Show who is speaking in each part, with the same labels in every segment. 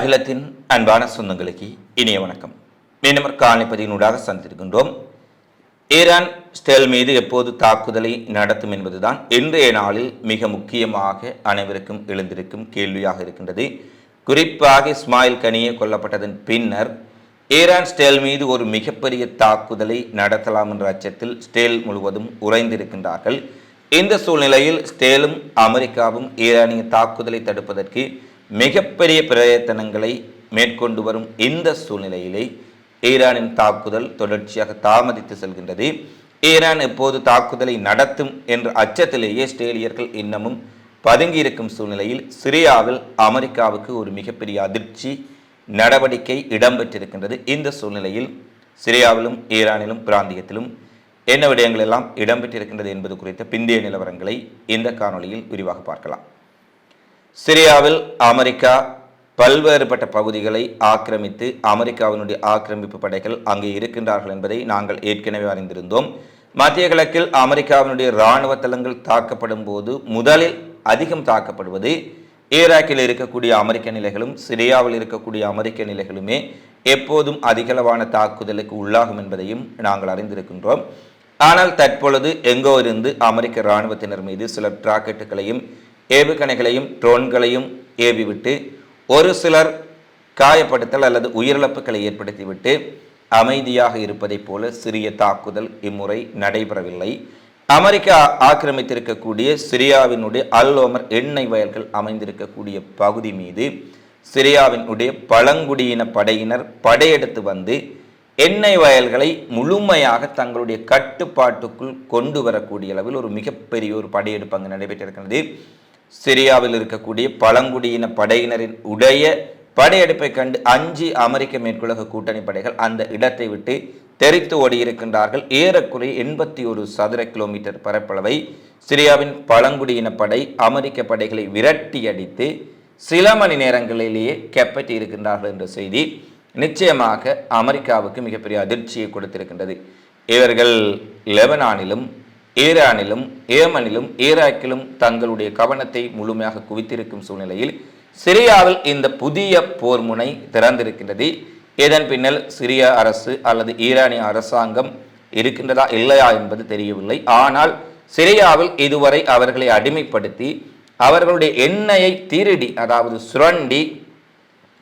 Speaker 1: அகிலத்தின் அன்பான சொந்தங்களுக்கு இனிய வணக்கம் மீண்டும் காலனிப்பதியினூடாக சந்தித்திருக்கின்றோம் ஈரான் ஸ்டெல் மீது எப்போது தாக்குதலை நடத்தும் என்பதுதான் இன்றைய நாளில் மிக முக்கியமாக அனைவருக்கும் எழுந்திருக்கும் கேள்வியாக இருக்கின்றது குறிப்பாக இஸ்மாயில் கனியே கொல்லப்பட்டதன் பின்னர் ஈரான் ஸ்டேல் மீது ஒரு மிகப்பெரிய தாக்குதலை நடத்தலாம் என்ற அச்சத்தில் ஸ்டேல் முழுவதும் உறைந்திருக்கின்றார்கள் இந்த சூழ்நிலையில் ஸ்டேலும் அமெரிக்காவும் ஈரானிய தாக்குதலை தடுப்பதற்கு மிகப்பெரிய பிரயத்தனங்களை மேற்கொண்டு வரும் இந்த சூழ்நிலையிலே ஈரானின் தாக்குதல் தொடர்ச்சியாக தாமதித்து செல்கின்றது ஈரான் எப்போது தாக்குதலை நடத்தும் என்ற அச்சத்திலேயே ஸ்டேலியர்கள் இன்னமும் பதுங்கியிருக்கும் சூழ்நிலையில் சிரியாவில் அமெரிக்காவுக்கு ஒரு மிகப்பெரிய அதிர்ச்சி நடவடிக்கை இடம்பெற்றிருக்கின்றது இந்த சூழ்நிலையில் சிரியாவிலும் ஈரானிலும் பிராந்தியத்திலும் என்ன விடயங்கள் எல்லாம் இடம்பெற்றிருக்கின்றது என்பது குறித்த பிந்தைய நிலவரங்களை இந்த காணொலியில் விரிவாக பார்க்கலாம் சிரியாவில் அமெரிக்கா பல்வேறுபட்ட பகுதிகளை ஆக்கிரமித்து அமெரிக்காவினுடைய ஆக்கிரமிப்பு படைகள் அங்கே இருக்கின்றார்கள் என்பதை நாங்கள் ஏற்கனவே அறிந்திருந்தோம் மத்திய கிழக்கில் அமெரிக்காவினுடைய இராணுவ தளங்கள் தாக்கப்படும் போது முதலில் அதிகம் தாக்கப்படுவது ஈராக்கில் இருக்கக்கூடிய அமெரிக்க நிலைகளும் சிரியாவில் இருக்கக்கூடிய அமெரிக்க நிலைகளுமே எப்போதும் அதிகளவான தாக்குதலுக்கு உள்ளாகும் என்பதையும் நாங்கள் அறிந்திருக்கின்றோம் ஆனால் தற்பொழுது எங்கோ இருந்து அமெரிக்க இராணுவத்தினர் மீது சில ராக்கெட்டுகளையும் ஏவுகணைகளையும் ட்ரோன்களையும் ஏவிவிட்டு ஒரு சிலர் காயப்படுத்தல் அல்லது உயிரிழப்புகளை ஏற்படுத்திவிட்டு அமைதியாக இருப்பதைப் போல சிறிய தாக்குதல் இம்முறை நடைபெறவில்லை அமெரிக்கா ஆக்கிரமித்திருக்கக்கூடிய சிரியாவினுடைய அல்லோமர் எண்ணெய் வயல்கள் அமைந்திருக்கக்கூடிய பகுதி மீது சிரியாவினுடைய பழங்குடியின படையினர் படையெடுத்து வந்து எண்ணெய் வயல்களை முழுமையாக தங்களுடைய கட்டுப்பாட்டுக்குள் கொண்டு வரக்கூடிய அளவில் ஒரு மிகப்பெரிய ஒரு படையெடுப்பு அங்கு நடைபெற்றிருக்கிறது சிரியாவில் இருக்கக்கூடிய பழங்குடியின படையினரின் உடைய படையெடுப்பை கண்டு அஞ்சு அமெரிக்க மேற்குலக கூட்டணி படைகள் அந்த இடத்தை விட்டு தெரித்து ஓடியிருக்கின்றார்கள் ஏறக்குறைய எண்பத்தி ஒரு சதுர கிலோமீட்டர் பரப்பளவை சிரியாவின் பழங்குடியின படை அமெரிக்க படைகளை விரட்டி அடித்து சில மணி நேரங்களிலேயே கெப்பற்றி இருக்கின்றார்கள் என்ற செய்தி நிச்சயமாக அமெரிக்காவுக்கு மிகப்பெரிய அதிர்ச்சியை கொடுத்திருக்கின்றது இவர்கள் லெபனானிலும் ஈரானிலும் ஏமனிலும் ஈராக்கிலும் தங்களுடைய கவனத்தை முழுமையாக குவித்திருக்கும் சூழ்நிலையில் சிரியாவில் இந்த புதிய போர் முனை திறந்திருக்கின்றது இதன் பின்னர் சிரிய அரசு அல்லது ஈரானிய அரசாங்கம் இருக்கின்றதா இல்லையா என்பது தெரியவில்லை ஆனால் சிரியாவில் இதுவரை அவர்களை அடிமைப்படுத்தி அவர்களுடைய எண்ணெயை திருடி அதாவது சுரண்டி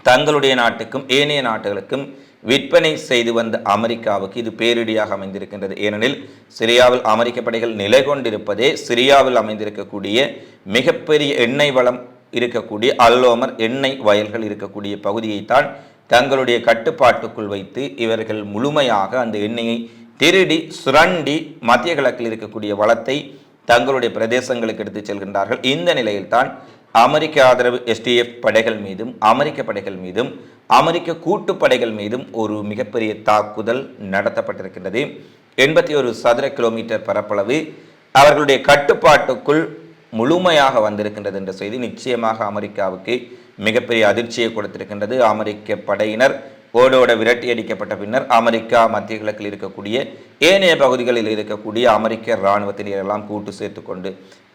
Speaker 1: தங்களுடைய நாட்டுக்கும் ஏனைய நாடுகளுக்கும் விற்பனை செய்து வந்த அமெரிக்காவுக்கு இது பேரிடியாக அமைந்திருக்கின்றது ஏனெனில் சிரியாவில் அமெரிக்க படைகள் நிலை கொண்டிருப்பதே சிரியாவில் அமைந்திருக்கக்கூடிய மிகப்பெரிய எண்ணெய் வளம் இருக்கக்கூடிய அல்லோமர் எண்ணெய் வயல்கள் இருக்கக்கூடிய பகுதியைத்தான் தங்களுடைய கட்டுப்பாட்டுக்குள் வைத்து இவர்கள் முழுமையாக அந்த எண்ணெயை திருடி சுரண்டி மத்திய கிழக்கில் இருக்கக்கூடிய வளத்தை தங்களுடைய பிரதேசங்களுக்கு எடுத்து செல்கின்றார்கள் இந்த நிலையில்தான் அமெரிக்க ஆதரவு எஸ்டிஎஃப் படைகள் மீதும் அமெரிக்க படைகள் மீதும் அமெரிக்க கூட்டுப்படைகள் மீதும் ஒரு மிகப்பெரிய தாக்குதல் நடத்தப்பட்டிருக்கின்றது எண்பத்தி ஒரு சதுர கிலோமீட்டர் பரப்பளவு அவர்களுடைய கட்டுப்பாட்டுக்குள் முழுமையாக வந்திருக்கின்றது என்ற செய்தி நிச்சயமாக அமெரிக்காவுக்கு மிகப்பெரிய அதிர்ச்சியை கொடுத்திருக்கின்றது அமெரிக்க படையினர் ஓடோட விரட்டி அடிக்கப்பட்ட பின்னர் அமெரிக்கா மத்திய கிழக்கில் இருக்கக்கூடிய ஏனைய பகுதிகளில் இருக்கக்கூடிய அமெரிக்க இராணுவத்தினரெல்லாம் கூட்டு சேர்த்து கொண்டு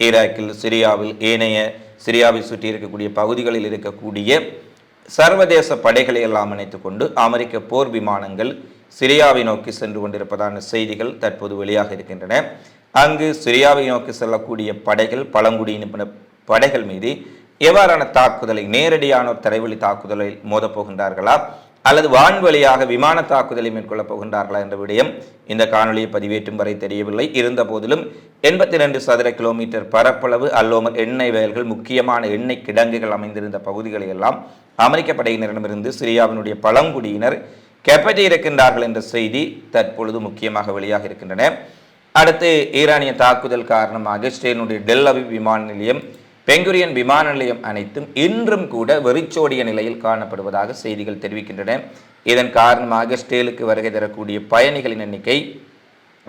Speaker 1: ஈராக்கில் சிரியாவில் ஏனைய சிரியாவை சுற்றி இருக்கக்கூடிய பகுதிகளில் இருக்கக்கூடிய சர்வதேச படைகளை எல்லாம் இணைத்துக் கொண்டு அமெரிக்க போர் விமானங்கள் சிரியாவை நோக்கி சென்று கொண்டிருப்பதான செய்திகள் தற்போது வெளியாக இருக்கின்றன அங்கு சிரியாவை நோக்கி செல்லக்கூடிய படைகள் பழங்குடியின படைகள் மீது எவ்வாறான தாக்குதலை நேரடியான ஒரு தரைவழி தாக்குதலை மோதப்போகின்றார்களா அல்லது வான் வழியாக விமான தாக்குதலை மேற்கொள்ளப் போகின்றார்களா என்ற விடயம் இந்த காணொலியை பதிவேற்றும் வரை தெரியவில்லை இருந்த போதிலும் எண்பத்தி ரெண்டு சதுர கிலோமீட்டர் பரப்பளவு அல்லோமல் எண்ணெய் வயல்கள் முக்கியமான எண்ணெய் கிடங்குகள் அமைந்திருந்த பகுதிகளை எல்லாம் அமெரிக்க படையினரிடமிருந்து சிரியாவினுடைய பழங்குடியினர் கெப்பற்றி இருக்கின்றார்கள் என்ற செய்தி தற்பொழுது முக்கியமாக வெளியாக இருக்கின்றன அடுத்து ஈரானிய தாக்குதல் காரணமாக ஸ்ரீனுடைய டெல் விமான நிலையம் பெங்குரியன் விமான நிலையம் அனைத்தும் இன்றும் கூட வெறிச்சோடிய நிலையில் காணப்படுவதாக செய்திகள் தெரிவிக்கின்றன இதன் காரணமாக ஸ்டேலுக்கு வருகை தரக்கூடிய பயணிகளின் எண்ணிக்கை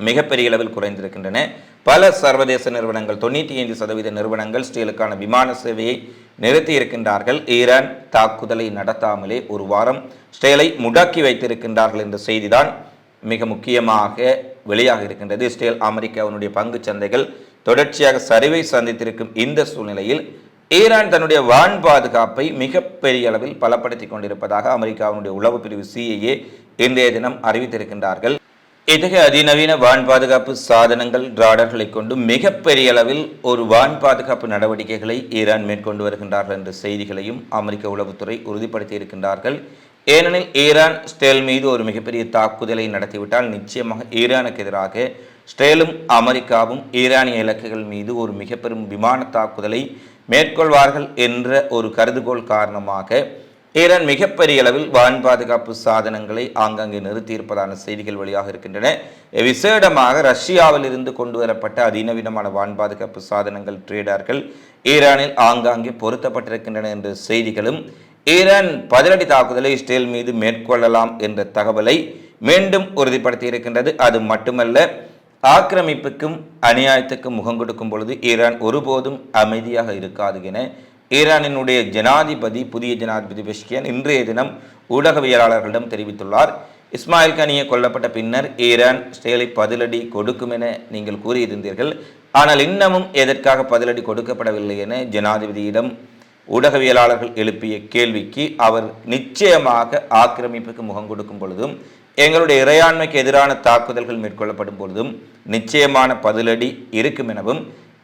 Speaker 1: மிகப்பெரிய அளவில் குறைந்திருக்கின்றன பல சர்வதேச நிறுவனங்கள் தொண்ணூற்றி ஐந்து சதவீத நிறுவனங்கள் ஸ்டேலுக்கான விமான சேவையை நிறுத்தி இருக்கின்றார்கள் ஈரான் தாக்குதலை நடத்தாமலே ஒரு வாரம் ஸ்டேலை முடக்கி வைத்திருக்கின்றார்கள் என்ற செய்திதான் மிக முக்கியமாக வெளியாக இருக்கின்றது ஸ்டேல் அமெரிக்காவினுடைய பங்கு சந்தைகள் தொடர்ச்சியாக சரிவை சந்தித்திருக்கும் இந்த சூழ்நிலையில் ஈரான் தன்னுடைய வான் பாதுகாப்பை மிகப்பெரிய அளவில் பலப்படுத்தி கொண்டிருப்பதாக அமெரிக்காவினுடைய உளவு பிரிவு சிஐஏ இன்றைய தினம் அறிவித்திருக்கின்றார்கள் இத்தகைய அதிநவீன வான் பாதுகாப்பு சாதனங்கள் டிராடர்களை கொண்டு மிகப்பெரிய அளவில் ஒரு வான் பாதுகாப்பு நடவடிக்கைகளை ஈரான் மேற்கொண்டு வருகின்றார்கள் என்ற செய்திகளையும் அமெரிக்க உளவுத்துறை உறுதிப்படுத்தி இருக்கின்றார்கள் ஏனெனில் ஈரான் ஸ்டேல் மீது ஒரு மிகப்பெரிய தாக்குதலை நடத்திவிட்டால் நிச்சயமாக ஈரானுக்கு எதிராக ஸ்டேலும் அமெரிக்காவும் ஈரானிய இலக்குகள் மீது ஒரு மிக பெரும் விமான தாக்குதலை மேற்கொள்வார்கள் என்ற ஒரு கருதுகோள் காரணமாக ஈரான் மிகப்பெரிய அளவில் வான் பாதுகாப்பு சாதனங்களை ஆங்காங்கே நிறுத்தியிருப்பதான செய்திகள் வழியாக இருக்கின்றன விசேடமாக ரஷ்யாவில் இருந்து கொண்டு வரப்பட்ட அதிநவீனமான வான் பாதுகாப்பு சாதனங்கள் ட்ரேடார்கள் ஈரானில் ஆங்காங்கே பொருத்தப்பட்டிருக்கின்றன என்ற செய்திகளும் ஈரான் பதிலடி தாக்குதலை இஸ்ரேல் மீது மேற்கொள்ளலாம் என்ற தகவலை மீண்டும் உறுதிப்படுத்தி இருக்கின்றது அது மட்டுமல்ல ஆக்கிரமிப்புக்கும் அநியாயத்துக்கும் முகம் கொடுக்கும் பொழுது ஈரான் ஒருபோதும் அமைதியாக இருக்காது என ஈரானினுடைய ஜனாதிபதி புதிய ஜனாதிபதி பெஷ்கியன் இன்றைய தினம் ஊடகவியலாளர்களிடம் தெரிவித்துள்ளார் இஸ்மாயில் கனியை கொல்லப்பட்ட பின்னர் ஈரான் இஸ்ரேலை பதிலடி கொடுக்கும் என நீங்கள் கூறியிருந்தீர்கள் ஆனால் இன்னமும் எதற்காக பதிலடி கொடுக்கப்படவில்லை என ஜனாதிபதியிடம் ஊடகவியலாளர்கள் எழுப்பிய கேள்விக்கு அவர் நிச்சயமாக ஆக்கிரமிப்புக்கு முகம் கொடுக்கும் பொழுதும் எங்களுடைய இறையாண்மைக்கு எதிரான தாக்குதல்கள் மேற்கொள்ளப்படும் பொழுதும் நிச்சயமான பதிலடி இருக்கும் எனவும்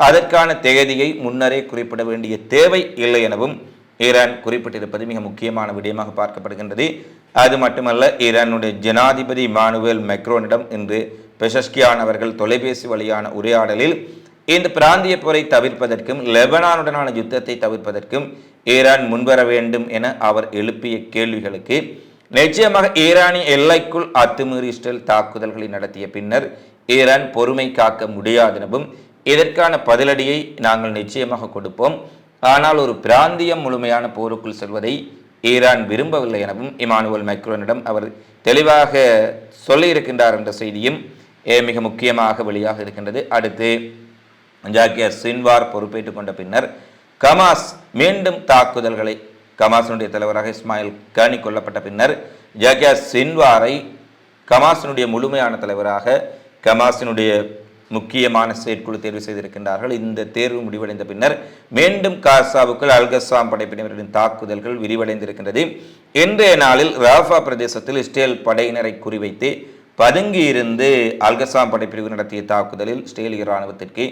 Speaker 1: அதற்கான தேதியை முன்னரே குறிப்பிட வேண்டிய தேவை இல்லை எனவும் ஈரான் குறிப்பிட்டிருப்பது மிக முக்கியமான விடயமாக பார்க்கப்படுகின்றது அது மட்டுமல்ல ஈரானுடைய ஜனாதிபதி மானுவேல் மெக்ரோனிடம் இன்று பெஷஸ்கியான் அவர்கள் தொலைபேசி வழியான உரையாடலில் இந்த பிராந்திய போரை தவிர்ப்பதற்கும் லெபனானுடனான யுத்தத்தை தவிர்ப்பதற்கும் ஈரான் முன்வர வேண்டும் என அவர் எழுப்பிய கேள்விகளுக்கு நிச்சயமாக ஈரானிய எல்லைக்குள் அத்துமீறிஸ்டல் தாக்குதல்களை நடத்திய பின்னர் ஈரான் பொறுமை காக்க முடியாதெனவும் இதற்கான பதிலடியை நாங்கள் நிச்சயமாக கொடுப்போம் ஆனால் ஒரு பிராந்தியம் முழுமையான போருக்குள் செல்வதை ஈரான் விரும்பவில்லை எனவும் இமானுவல் மைக்ரோனிடம் அவர் தெளிவாக சொல்லியிருக்கின்றார் என்ற செய்தியும் மிக முக்கியமாக வெளியாக இருக்கின்றது அடுத்து ஜாக்கிய சின்வார் பொறுப்பேற்றுக் கொண்ட பின்னர் கமாஸ் மீண்டும் தாக்குதல்களை கமாசனுடைய தலைவராக இஸ்மாயில் கானி கொல்லப்பட்ட பின்னர் ஜாக்கியா சின்வாரை கமாசனுடைய முழுமையான தலைவராக கமாசினுடைய முக்கியமான செயற்குழு தேர்வு செய்திருக்கின்றார்கள் இந்த தேர்வு முடிவடைந்த பின்னர் மீண்டும் காசாவுக்குள் அல்கசாம் படைப்பினரின் தாக்குதல்கள் விரிவடைந்திருக்கின்றது இன்றைய நாளில் ராஃபா பிரதேசத்தில் இஸ்ரேல் படையினரை குறிவைத்து பதுங்கி இருந்து அல்கசாம் படைப்பிரிவு நடத்திய தாக்குதலில் ஸ்டேலிய இராணுவத்திற்கு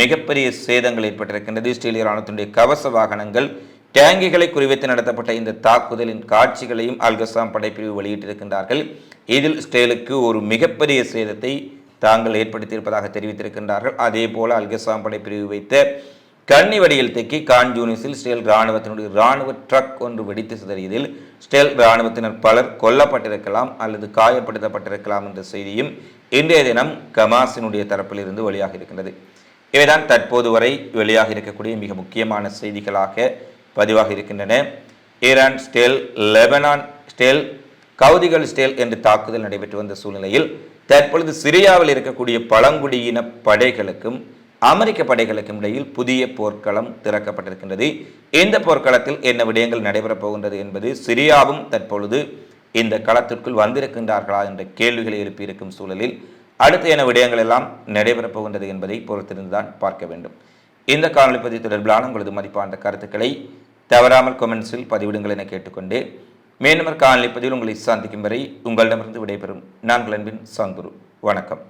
Speaker 1: மிகப்பெரிய சேதங்கள் ஏற்பட்டிருக்கின்றது இஸ்ரேலிய ராணுவத்தினுடைய கவச வாகனங்கள் டேங்கிகளை குறிவைத்து நடத்தப்பட்ட இந்த தாக்குதலின் காட்சிகளையும் அல்கசாம் படைப்பிரிவு வெளியிட்டிருக்கின்றார்கள் இதில் இஸ்ரேலுக்கு ஒரு மிகப்பெரிய சேதத்தை தாங்கள் ஏற்படுத்தியிருப்பதாக தெரிவித்திருக்கின்றார்கள் அதே போல அல்கசாம் படைப்பிரிவு வைத்த கண்ணி வடியில் தேக்கி கான்ஜூனிஸில் ஸ்டேல் இராணுவத்தினுடைய இராணுவ ட்ரக் ஒன்று வெடித்து சிதறியதில் ஸ்டேல் இராணுவத்தினர் பலர் கொல்லப்பட்டிருக்கலாம் அல்லது காயப்படுத்தப்பட்டிருக்கலாம் என்ற செய்தியும் இன்றைய தினம் கமாசினுடைய தரப்பிலிருந்து வெளியாகி இருக்கின்றது இவைதான் தற்போது வரை வெளியாக இருக்கக்கூடிய மிக முக்கியமான செய்திகளாக பதிவாக இருக்கின்றன ஈரான் ஸ்டேல் லெபனான் ஸ்டேல் கவுதிகள் ஸ்டேல் என்று தாக்குதல் நடைபெற்று வந்த சூழ்நிலையில் தற்பொழுது சிரியாவில் இருக்கக்கூடிய பழங்குடியின படைகளுக்கும் அமெரிக்க படைகளுக்கும் இடையில் புதிய போர்க்களம் திறக்கப்பட்டிருக்கின்றது இந்த போர்க்களத்தில் என்ன விடயங்கள் நடைபெறப் போகின்றது என்பது சிரியாவும் தற்பொழுது இந்த களத்திற்குள் வந்திருக்கின்றார்களா என்ற கேள்விகளை எழுப்பியிருக்கும் சூழலில் அடுத்து என விடயங்கள் எல்லாம் நடைபெறப் போகின்றது என்பதை பொறுத்திருந்துதான் பார்க்க வேண்டும் இந்த காணொலி பதிவு தொடர்பிலான உங்களது மதிப்பான கருத்துக்களை தவறாமல் கொமெண்ட்ஸில் பதிவிடுங்கள் என கேட்டுக்கொண்டு மேலும் காணொலி பதிவில் உங்களை சந்திக்கும் வரை உங்களிடமிருந்து விடைபெறும் நாங்கள் அன்பின் சந்துரு வணக்கம்